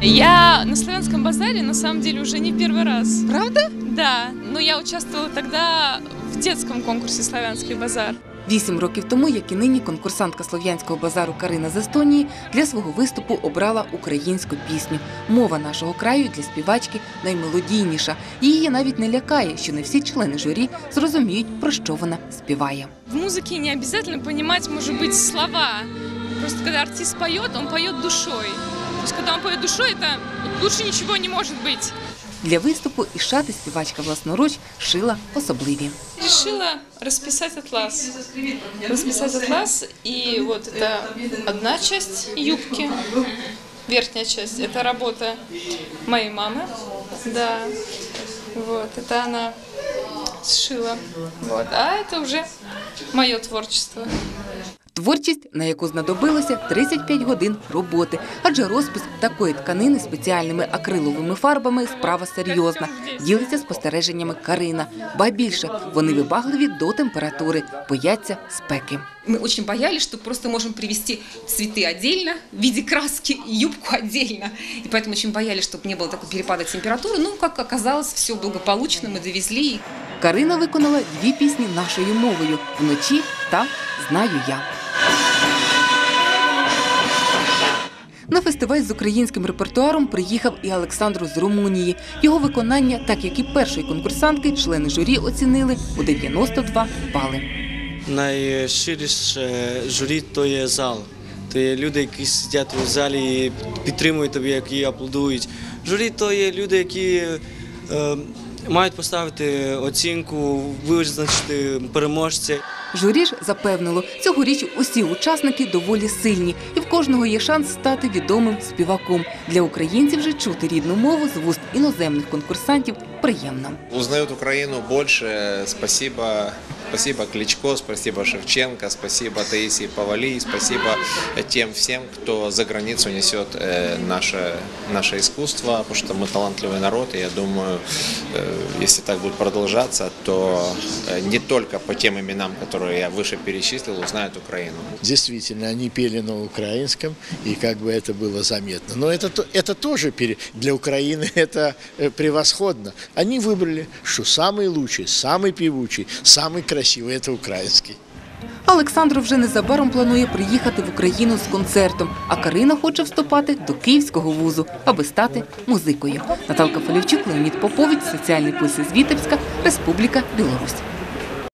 Я на славянском базаре на самом деле уже не первый раз. Правда? Да, но я участвовала тогда в детском конкурсе «Славянский базар». Вісім років тому, як і нині, конкурсантка слов'янського базару Карина з Естонії для свого виступу обрала українську пісню. Мова нашого краю для співачки наймелодійніша. І Її навіть не лякає, що не всі члени журі зрозуміють, про що вона співає. В музыке не обязательно понимать, может быть, слова. Просто когда артист поет, он поет душой. То есть, когда он поет душой, это лучше ничего не может быть. Для виступу і шати співачка власноруч шила особливі. Решила расписать атлас. Расписать атлас, и вот это одна часть юбки, верхняя часть, это работа моей мамы, да, вот, это она сшила, вот, а это уже мое творчество. Творчість, на яку знадобилося 35 годин роботи, адже розпис такої тканини спеціальними акриловими фарбами справа серйозна. Ділиться спостереженнями Карина. Ба більше вони вибагливі до температури, бояться спеки. Мы очень боялись, что просто можем привезти цветы отдельно в виде краски и юбку отдельно. И поэтому очень боялись, чтобы не было такого перепада температуры. Ну, как оказалось, все благополучно, мы довезли. Карина виконала дві пісні нашою мовою вночі та Знаю я. На фестиваль з українським репертуаром приїхав і Олександру з Румунії. Його виконання, так як і першої конкурсантки, члени журі оцінили у 92 бали. Найширіше журі то є зал. То є люди, які сидять у залі і підтримують тебе, які аплодують. Журі то є люди, які е, мають поставити оцінку, визначити переможця. Журі ж запевнило, цьогоріч усі учасники доволі сильні, і в кожного є шанс стати відомим співаком. Для українців же чути рідну мову з вуст іноземних конкурсантів приємно. Узнають Україну більше. Спасибо, спасибо Кличко, спасибо Шевченко, спасибо Таисии Павали, спасибо тем всем, кто за границу несет э, наше, наше искусство, потому что мы талантливый народ, и я думаю, э, если так будет продолжаться, то э, не только по тем именам, которые я выше перечислил, узнают Украину. Действительно, они пели на украинском, и как бы это было заметно. Но это, то- это тоже для Украины это превосходно. Они выбрали, что самый лучший, самый певучий, самый красивый – это украинский. Олександр вже незабаром планує приїхати в Україну з концертом, а Карина хоче вступати до Київського вузу, аби стати музикою. Наталка Фалівчук, Леонід Попович, соціальний пульс із Вітебська, Республіка Білорусь.